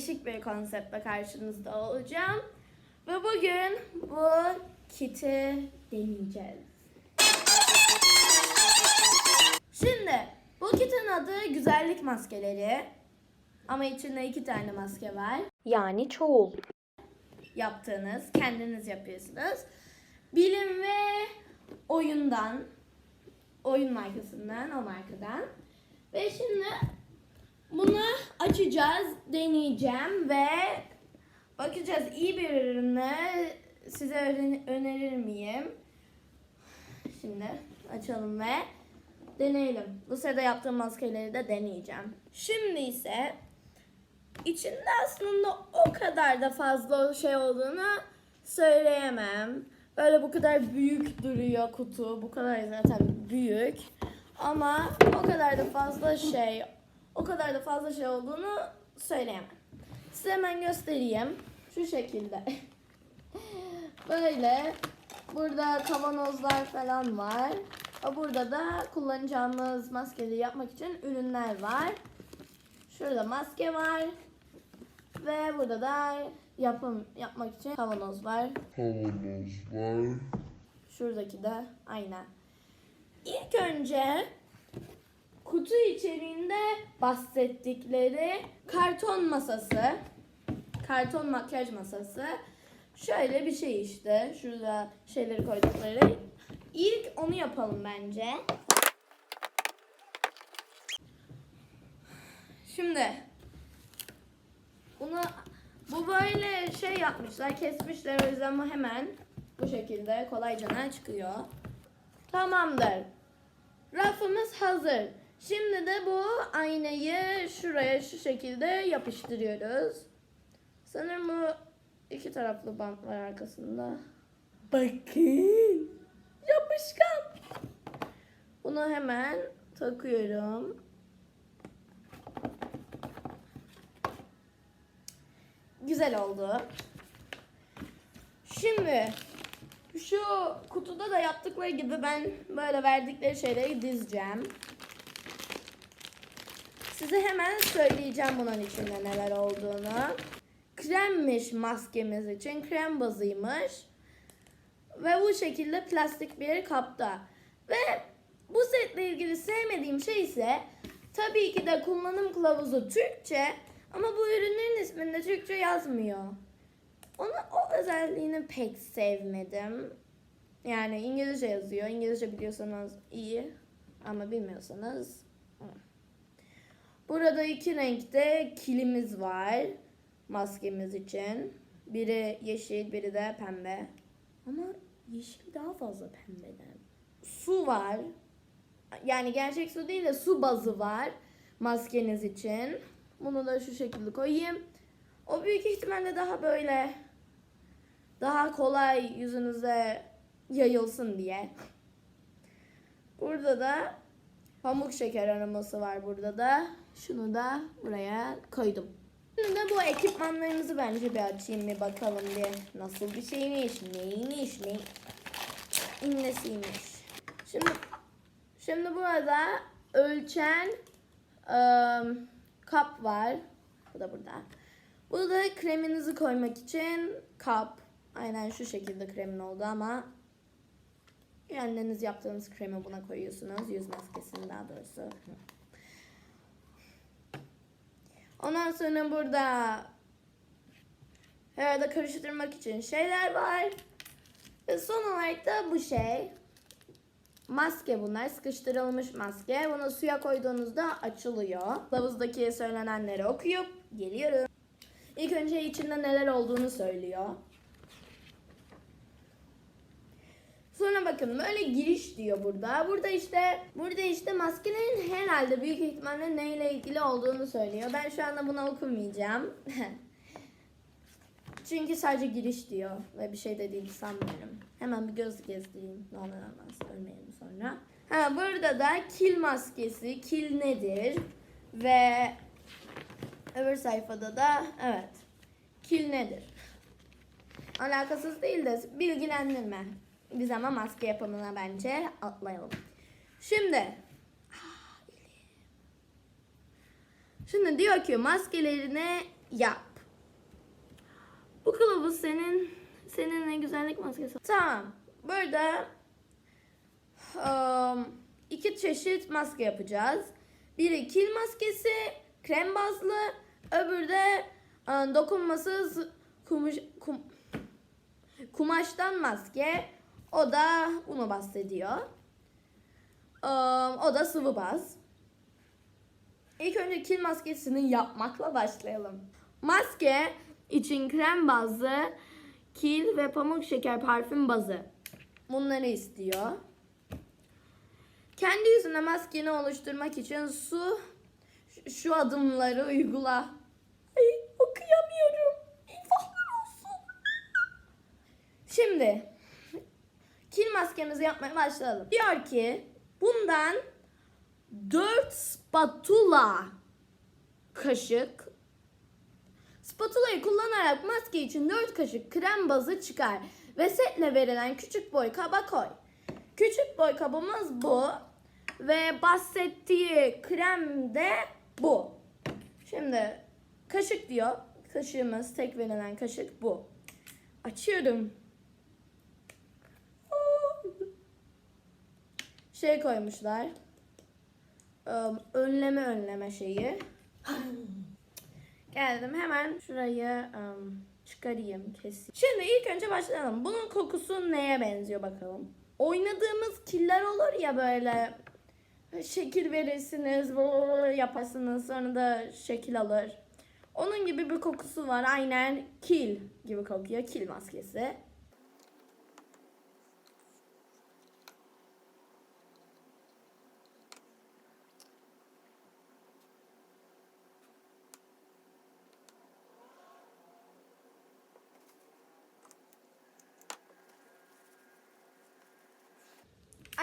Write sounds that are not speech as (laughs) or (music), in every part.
değişik bir konseptle karşınızda olacağım. Ve bugün bu kiti deneyeceğiz. Şimdi bu kitin adı güzellik maskeleri. Ama içinde iki tane maske var. Yani çoğul. Yaptığınız, kendiniz yapıyorsunuz. Bilim ve oyundan, oyun markasından, o markadan. Ve şimdi açacağız, deneyeceğim ve bakacağız iyi bir ürünü size önerir miyim? Şimdi açalım ve deneyelim. Bu sırada yaptığım maskeleri de deneyeceğim. Şimdi ise içinde aslında o kadar da fazla şey olduğunu söyleyemem. Böyle bu kadar büyük duruyor kutu. Bu kadar zaten büyük. Ama o kadar da fazla şey, o kadar da fazla şey olduğunu söyleyemem. Size hemen göstereyim. Şu şekilde. (laughs) Böyle burada kavanozlar falan var. Burada da kullanacağımız maskeleri yapmak için ürünler var. Şurada maske var. Ve burada da yapım yapmak için kavanoz var. Kavanoz var. Şuradaki de aynen. İlk önce kutu içeriğinde bahsettikleri karton masası, karton makyaj masası. Şöyle bir şey işte. Şurada şeyleri koydukları. İlk onu yapalım bence. Şimdi bunu bu böyle şey yapmışlar, kesmişler o yüzden bu hemen bu şekilde kolayca çıkıyor. Tamamdır. Rafımız hazır. Şimdi de bu aynayı şuraya şu şekilde yapıştırıyoruz. Sanırım bu iki taraflı bant var arkasında. Bakın. Yapışkan. Bunu hemen takıyorum. Güzel oldu. Şimdi şu kutuda da yaptıkları gibi ben böyle verdikleri şeyleri dizeceğim. Size hemen söyleyeceğim bunun içinde neler olduğunu. Kremmiş maskemiz için. Krem bazıymış. Ve bu şekilde plastik bir kapta. Ve bu setle ilgili sevmediğim şey ise tabii ki de kullanım kılavuzu Türkçe ama bu ürünlerin isminde Türkçe yazmıyor. Onu o özelliğini pek sevmedim. Yani İngilizce yazıyor. İngilizce biliyorsanız iyi ama bilmiyorsanız. Burada iki renkte kilimiz var maskemiz için. Biri yeşil, biri de pembe. Ama yeşil daha fazla pembeden. Su var. Yani gerçek su değil de su bazı var maskeniz için. Bunu da şu şekilde koyayım. O büyük ihtimalle daha böyle daha kolay yüzünüze yayılsın diye. Burada da pamuk şeker aroması var burada da. Şunu da buraya koydum. Şimdi de bu ekipmanlarımızı bence bir açayım bir bakalım bir nasıl bir şeymiş, neymiş, ne nesiymiş. Şimdi şimdi burada ölçen ıı, kap var. Bu da burada. Bu da kreminizi koymak için kap. Aynen şu şekilde kremin oldu ama kendiniz yaptığınız kremi buna koyuyorsunuz. Yüz maskesini daha doğrusu. Ondan sonra burada herhalde karıştırmak için şeyler var. Ve son olarak da bu şey. Maske bunlar. Sıkıştırılmış maske. Bunu suya koyduğunuzda açılıyor. Kılavuzdaki söylenenleri okuyup geliyorum. İlk önce içinde neler olduğunu söylüyor. Sonra bakın böyle giriş diyor burada. Burada işte burada işte maskenin herhalde büyük ihtimalle neyle ilgili olduğunu söylüyor. Ben şu anda bunu okumayacağım. (laughs) Çünkü sadece giriş diyor ve bir şey de değil sanmıyorum. Hemen bir göz gezdireyim. Ne olur olmaz ölmeyelim sonra. Ha burada da kil maskesi, kil nedir? Ve öbür sayfada da evet. Kil nedir? Alakasız değil de bilgilendirme. Biz ama maske yapımına bence atlayalım. Şimdi Şimdi diyor ki maskelerini yap. Bu kılavuz senin senin ne güzellik maskesi. Tamam. Burada um, iki çeşit maske yapacağız. Biri kil maskesi, krem bazlı, öbürü de um, dokunmasız kumaş, kum- kumaştan maske. O da bunu bahsediyor. Um, o da sıvı baz. İlk önce kil maskesini yapmakla başlayalım. Maske için krem bazı, kil ve pamuk şeker parfüm bazı. Bunları istiyor. Kendi yüzüne maskeni oluşturmak için su şu- adımları uygula. Ay okuyamıyorum. İfahlar olsun. Şimdi kil maskemizi yapmaya başlayalım. Diyor ki bundan 4 spatula kaşık Spatulayı kullanarak maske için 4 kaşık krem bazı çıkar ve setle verilen küçük boy kaba koy. Küçük boy kabımız bu ve bahsettiği krem de bu. Şimdi kaşık diyor. Kaşığımız tek verilen kaşık bu. Açıyorum. Şey koymuşlar. Önleme önleme şeyi. (laughs) Geldim hemen şurayı ım, çıkarayım keseyim. Şimdi ilk önce başlayalım. Bunun kokusu neye benziyor bakalım. Oynadığımız killer olur ya böyle şekil verirsiniz yaparsınız sonra da şekil alır. Onun gibi bir kokusu var. Aynen kil gibi kokuyor. Kil maskesi.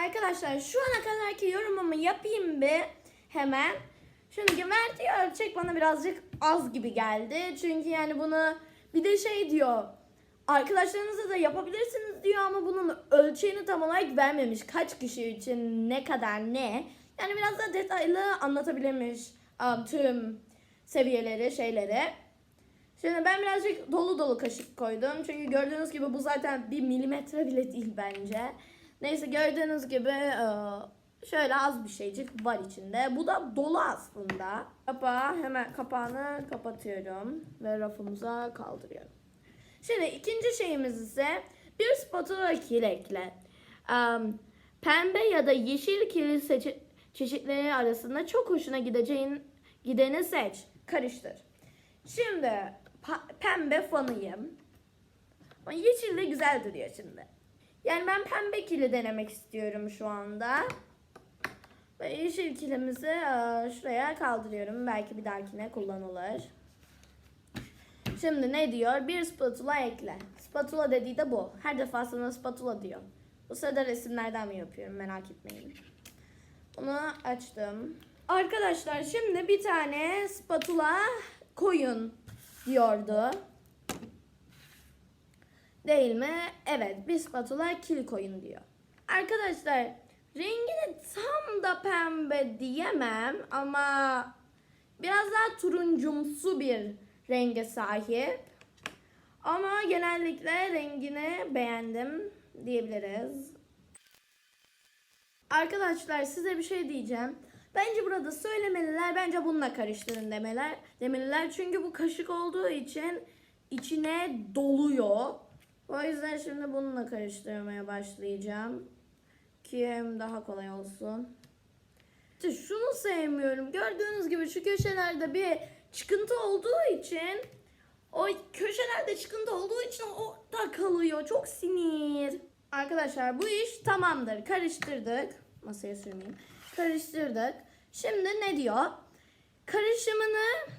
Arkadaşlar şu ana kadarki yorumumu yapayım bir hemen. Şimdi verdiği ölçek bana birazcık az gibi geldi. Çünkü yani bunu bir de şey diyor. Arkadaşlarınızla da yapabilirsiniz diyor ama bunun ölçeğini tam olarak vermemiş. Kaç kişi için ne kadar ne. Yani biraz da detaylı anlatabilmiş um, tüm seviyeleri, şeyleri. Şimdi ben birazcık dolu dolu kaşık koydum. Çünkü gördüğünüz gibi bu zaten bir milimetre bile değil bence. Neyse gördüğünüz gibi e, şöyle az bir şeycik var içinde. Bu da dolu aslında. Kapağı hemen kapağını kapatıyorum ve rafımıza kaldırıyorum. Şimdi ikinci şeyimiz ise bir spatula kil ekle. Em, pembe ya da yeşil kil seçi- çeşitleri arasında çok hoşuna gideceğin gideni seç. Karıştır. Şimdi pembe fanıyım. Ama yeşil de güzel duruyor şimdi. Yani ben pembe kili denemek istiyorum şu anda. Ve yeşil kilimizi e, şuraya kaldırıyorum. Belki bir dahakine kullanılır. Şimdi ne diyor? Bir spatula ekle. Spatula dediği de bu. Her defasında spatula diyor. Bu sırada resimlerden mi yapıyorum merak etmeyin. Bunu açtım. Arkadaşlar şimdi bir tane spatula koyun diyordu. Değil mi? Evet bir spatula kil koyun diyor. Arkadaşlar rengini tam da pembe diyemem ama biraz daha turuncumsu bir renge sahip. Ama genellikle rengini beğendim diyebiliriz. Arkadaşlar size bir şey diyeceğim. Bence burada söylemeliler, bence bununla karıştırın demeler, demeliler. Çünkü bu kaşık olduğu için içine doluyor. O yüzden şimdi bununla karıştırmaya başlayacağım. Ki hem daha kolay olsun. İşte şunu sevmiyorum. Gördüğünüz gibi şu köşelerde bir çıkıntı olduğu için o köşelerde çıkıntı olduğu için o da kalıyor. Çok sinir. Arkadaşlar bu iş tamamdır. Karıştırdık. Masaya sürmeyeyim. Karıştırdık. Şimdi ne diyor? Karışımını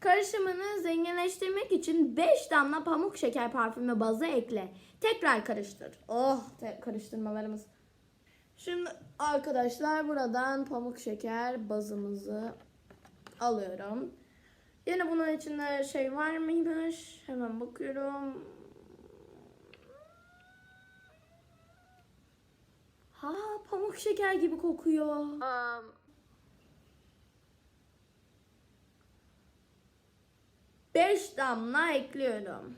Karışımını zenginleştirmek için 5 damla pamuk şeker parfümü bazı ekle. Tekrar karıştır. Oh karıştırmalarımız. Şimdi arkadaşlar buradan pamuk şeker bazımızı alıyorum. Yine bunun içinde şey var mıymış? Hemen bakıyorum. Ha pamuk şeker gibi kokuyor. 5 damla ekliyorum.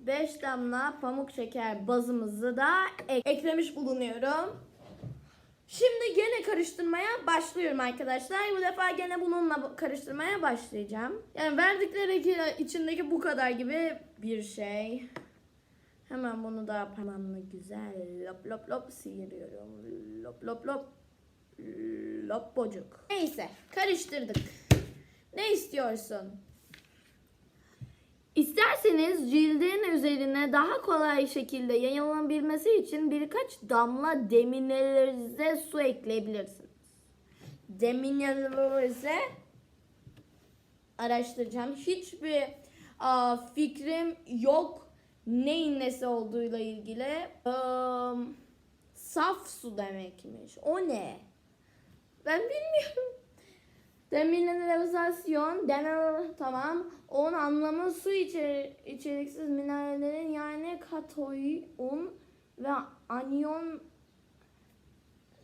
Beş damla pamuk şeker bazımızı da ek- eklemiş bulunuyorum. Şimdi gene karıştırmaya başlıyorum arkadaşlar. Bu defa gene bununla karıştırmaya başlayacağım. Yani verdikleri ki- içindeki bu kadar gibi bir şey. Hemen bunu da parmağımla güzel lop lop lop sıyırıyorum. Lop lop lop. Lop bocuk. Neyse karıştırdık. Ne istiyorsun? İsterseniz cildin üzerine daha kolay şekilde yayılabilmesi için birkaç damla demineralize su ekleyebilirsiniz. Demineralize araştıracağım. Hiçbir aa, fikrim yok neyin nesi olduğuyla ilgili. Am, saf su demekmiş. O ne? Ben bilmiyorum. Demineralizasyon, demel tamam. Onun anlamı su içer, içeriksiz minerallerin yani katoyun ve anion.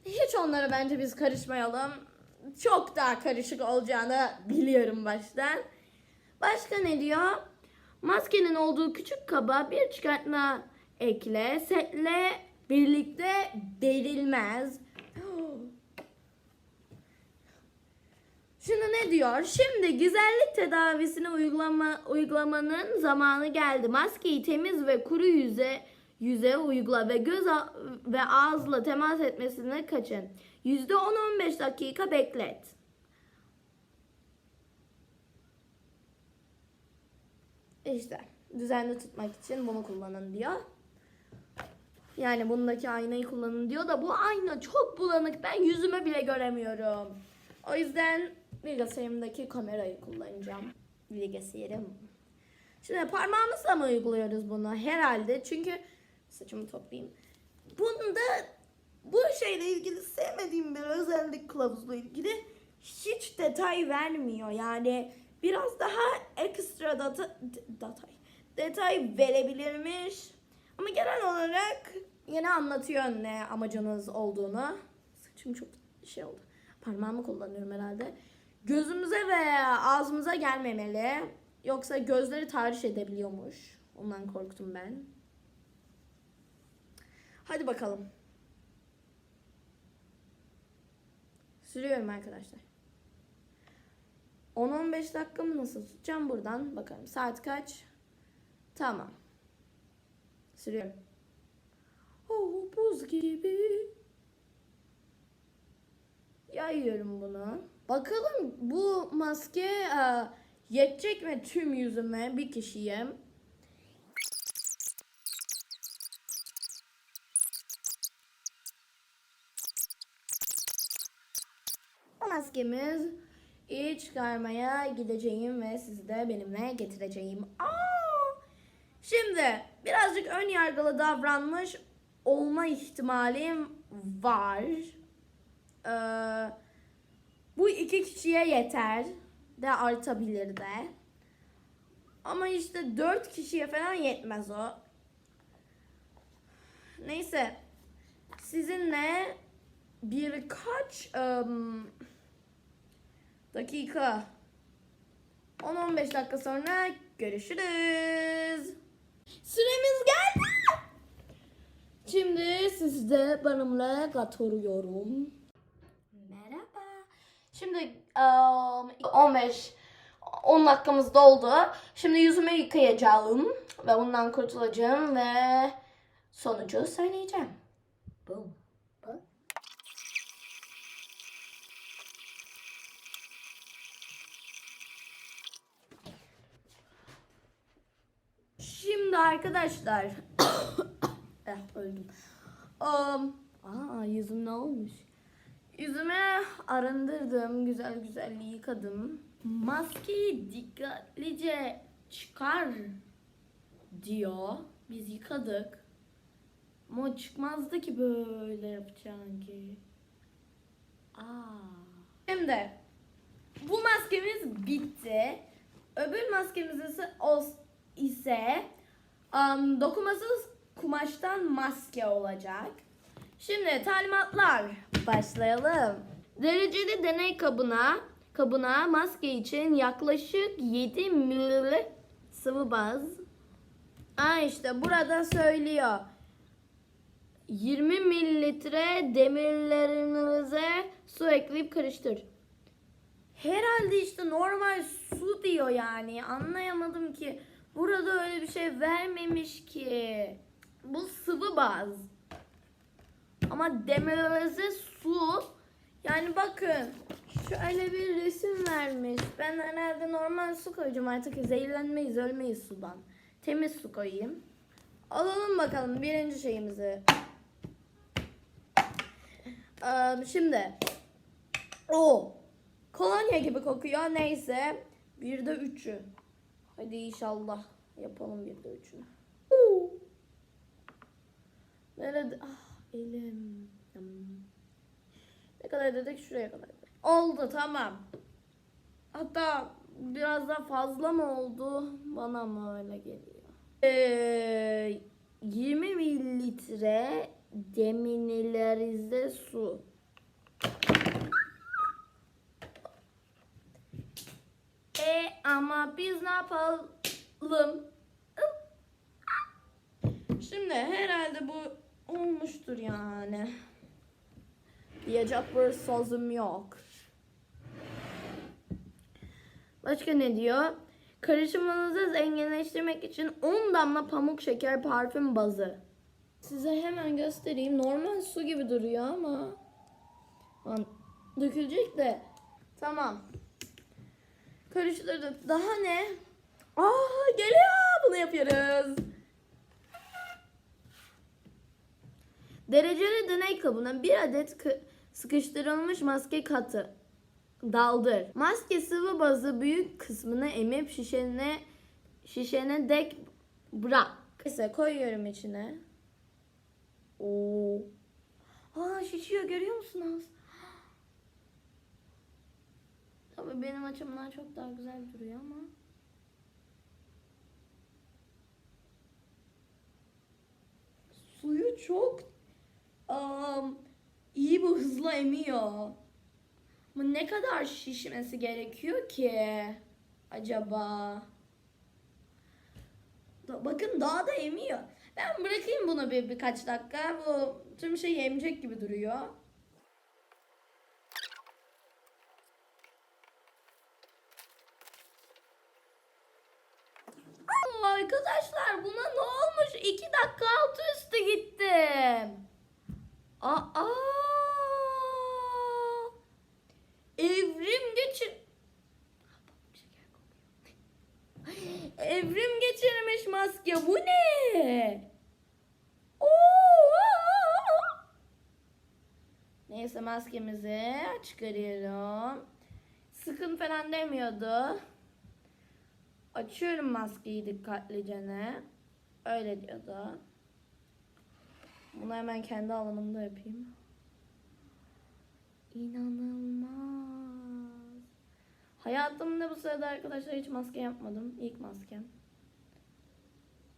Hiç onlara bence biz karışmayalım. Çok daha karışık olacağını biliyorum baştan. Başka ne diyor? Maskenin olduğu küçük kaba bir çıkartma ekle. Setle birlikte derilmez. Şimdi ne diyor? Şimdi güzellik tedavisini uygulama, uygulamanın zamanı geldi. Maskeyi temiz ve kuru yüze yüze uygula ve göz ve ağızla temas etmesine kaçın. %10-15 dakika beklet. İşte düzenli tutmak için bunu kullanın diyor. Yani bundaki aynayı kullanın diyor da bu ayna çok bulanık. Ben yüzüme bile göremiyorum. O yüzden bilgisayarımdaki kamerayı kullanacağım. Bilgisayarım. Şimdi parmağımızla mı uyguluyoruz bunu? Herhalde. Çünkü saçımı toplayayım. Bunda bu şeyle ilgili sevmediğim bir özellik kılavuzla ilgili hiç detay vermiyor. Yani biraz daha ekstra data, detay, detay verebilirmiş. Ama genel olarak yine anlatıyor ne amacınız olduğunu. Saçım çok şey oldu. Parmağımı kullanıyorum herhalde. Gözümüze ve ağzımıza gelmemeli. Yoksa gözleri tahriş edebiliyormuş. Ondan korktum ben. Hadi bakalım. Sürüyorum arkadaşlar. 10-15 dakika mı nasıl tutacağım buradan bakalım. Saat kaç? Tamam. Sürüyorum. Oh buz gibi. Yayıyorum bunu. Bakalım bu maske e, yetecek mi tüm yüzüme bir kişiye? Bu maskemiz iyi çıkarmaya gideceğim ve sizi de benimle getireceğim. Aa! Şimdi birazcık ön yargılı davranmış olma ihtimalim var. Ee, bu iki kişiye yeter de artabilir de. Ama işte dört kişiye falan yetmez o. Neyse. Sizinle birkaç ım, dakika 10-15 dakika sonra görüşürüz. Süremiz geldi. Şimdi sizi de benimle götürüyorum. Şimdi um, 15 10 dakikamız doldu. Şimdi yüzümü yıkayacağım ve bundan kurtulacağım ve sonucu söyleyeceğim. Boom. Şimdi arkadaşlar (coughs) eh, öldüm. Um, aa yüzüm ne olmuş? Yüzüme arındırdım, güzel güzel yıkadım. Maskeyi dikkatlice çıkar diyor. Biz yıkadık. Ama çıkmazdı ki böyle yapacağın ki. Aa. Şimdi bu maskemiz bitti. Öbür maskemiz ise, ise um, dokumasız kumaştan maske olacak. Şimdi talimatlar başlayalım. Dereceli deney kabına kabına maske için yaklaşık 7 ml sıvı baz. Aa işte burada söylüyor. 20 mililitre demirlerinize su ekleyip karıştır. Herhalde işte normal su diyor yani. Anlayamadım ki. Burada öyle bir şey vermemiş ki. Bu sıvı baz. Ama demirinize su. Yani bakın. Şöyle bir resim vermiş. Ben herhalde normal su koyacağım artık. Zehirlenmeyiz, ölmeyiz sudan. Temiz su koyayım. Alalım bakalım birinci şeyimizi. Ee, şimdi. O. Kolonya gibi kokuyor. Neyse. Bir de üçü. Hadi inşallah yapalım bir de üçünü. Nerede? Ah elim. Ne kadar dedik? Şuraya kadar. Oldu tamam. Hatta biraz da fazla mı oldu? Bana mı öyle geliyor? Ee, 20 mililitre deminilerize su. E ama biz ne yapalım? Şimdi herhalde bu olmuştur yani. Diyecek bir sözüm yok. Başka ne diyor? Karışımınızı zenginleştirmek için 10 damla pamuk şeker parfüm bazı. Size hemen göstereyim. Normal su gibi duruyor ama Lan, dökülecek de. Tamam. Karıştırdık. Daha ne? Aa geliyor. Bunu yapıyoruz. Dereceli deney kabına bir adet kı- sıkıştırılmış maske katı daldır. Maske sıvı bazı büyük kısmını emip şişene şişene dek bırak. Neyse koyuyorum içine. Oo. Aa şişiyor görüyor musunuz? Tabii benim açımdan çok daha güzel duruyor ama. Suyu çok am, iyi bir hızla emiyor. Ama ne kadar şişmesi gerekiyor ki acaba? Bakın daha da emiyor. Ben bırakayım bunu bir birkaç dakika. Bu tüm şey emecek gibi duruyor. Arkadaşlar buna ne olmuş? İki dakika altı üstü gittim. Aa! Evrim geçir... Evrim geçirmiş maske. Bu ne? Oo! Neyse maskemizi çıkarıyorum. Sıkın falan demiyordu. Açıyorum maskeyi dikkatlice ne. Öyle diyordu. Bunu hemen kendi alanımda yapayım. İnanılmaz. Hayatımda bu sırada arkadaşlar hiç maske yapmadım. İlk maskem.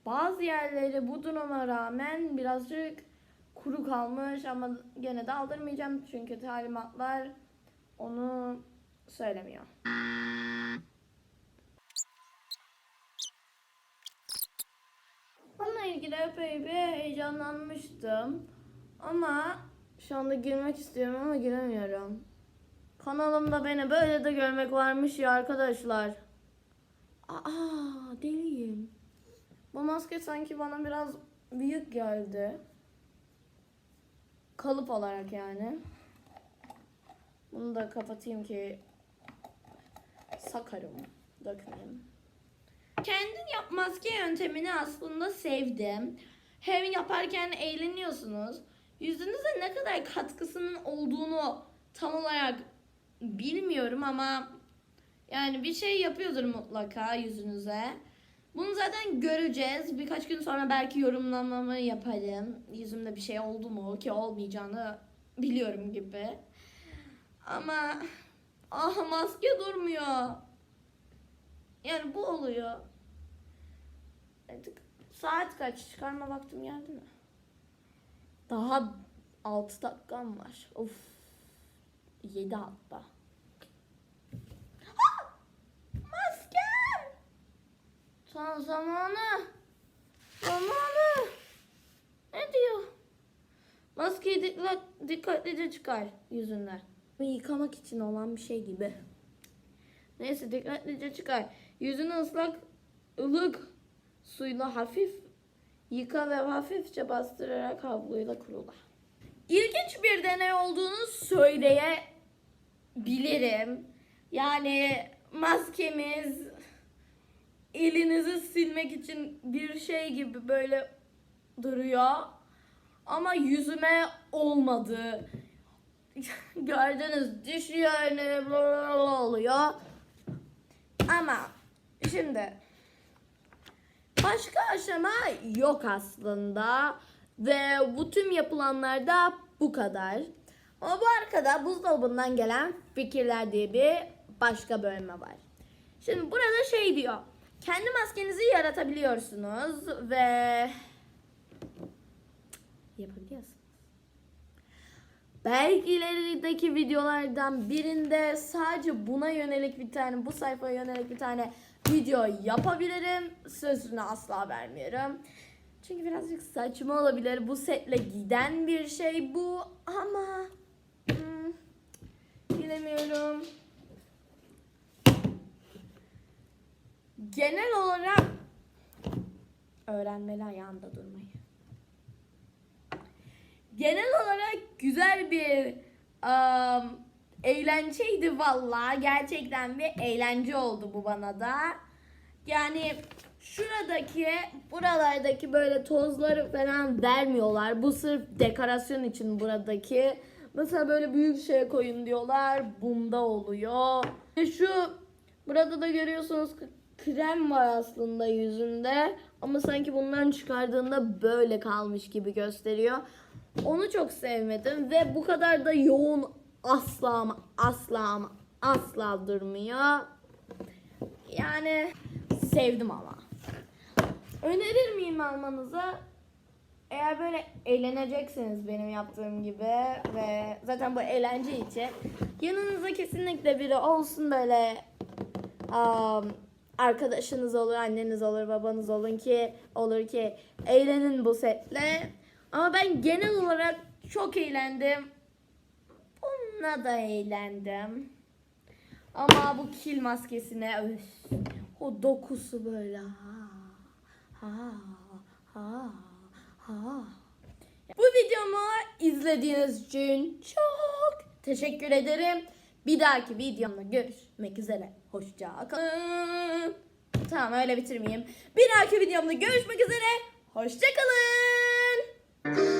Bazı yerleri bu duruma rağmen birazcık kuru kalmış ama gene de aldırmayacağım çünkü talimatlar onu söylemiyor. Onunla ilgili epey bir heyecanlanmıştım. Ama şu anda girmek istiyorum ama giremiyorum. Kanalımda beni böyle de görmek varmış ya arkadaşlar. Aa deliyim. Bu maske sanki bana biraz büyük geldi. Kalıp olarak yani. Bunu da kapatayım ki sakarım, dökmeyeyim. Kendin yap maske yöntemini aslında sevdim. Hem yaparken eğleniyorsunuz. Yüzünüze ne kadar katkısının olduğunu tam olarak bilmiyorum ama yani bir şey yapıyordur mutlaka yüzünüze. Bunu zaten göreceğiz. Birkaç gün sonra belki yorumlamamı yaparım. Yüzümde bir şey oldu mu ki olmayacağını biliyorum gibi. Ama ah maske durmuyor. Yani bu oluyor. Saat kaç? Çıkarma vaktim geldi mi? Daha 6 dakikam var. Of. 7 hatta. Ha! Maskem! Tam zamanı. Zamanı. Ne diyor? Maskeyi dikkat, dikkatlice çıkar yüzünden. Yıkamak için olan bir şey gibi. Neyse dikkatlice çıkar. Yüzünü ıslak, ılık suyla hafif yıka ve hafifçe bastırarak havluyla kurula. İlginç bir deney olduğunu söyleyebilirim. Yani maskemiz elinizi silmek için bir şey gibi böyle duruyor. Ama yüzüme olmadı. (laughs) Gördünüz düşüyor oluyor. Ama şimdi başka aşama yok aslında. Ve bu tüm yapılanlarda bu kadar. Ama bu arkada buzdolabından gelen fikirler diye bir başka bölme var. Şimdi burada şey diyor. Kendi maskenizi yaratabiliyorsunuz ve yapabiliyorsunuz. Belki ilerideki videolardan birinde sadece buna yönelik bir tane, bu sayfaya yönelik bir tane video yapabilirim. Sözünü asla vermiyorum. Çünkü birazcık saçma olabilir. Bu setle giden bir şey bu ama hmm, bilemiyorum. Genel olarak öğrenmeli ayağında durmayı. Genel olarak güzel bir um, eğlenceydi valla. Gerçekten bir eğlence oldu bu bana da. Yani şuradaki, buralardaki böyle tozları falan vermiyorlar. Bu sırf dekorasyon için buradaki. Mesela böyle büyük şey koyun diyorlar. Bunda oluyor. Ve şu burada da görüyorsunuz krem var aslında yüzünde. Ama sanki bundan çıkardığında böyle kalmış gibi gösteriyor. Onu çok sevmedim ve bu kadar da yoğun asla ama asla ama asla durmuyor. Yani sevdim ama. Önerir miyim almanıza? Eğer böyle eğlenecekseniz benim yaptığım gibi ve zaten bu eğlence için yanınıza kesinlikle biri olsun böyle um, arkadaşınız olur, anneniz olur, babanız olun ki olur ki eğlenin bu setle. Ama ben genel olarak çok eğlendim. Bununla da eğlendim. Ama bu kil maskesine öf, o dokusu böyle ha ha ha ha. Bu videomu izlediğiniz için çok teşekkür ederim. Bir dahaki videomda görüşmek üzere. Hoşça kalın. Tamam öyle bitirmeyeyim. Bir dahaki videomda görüşmek üzere. Hoşça kalın.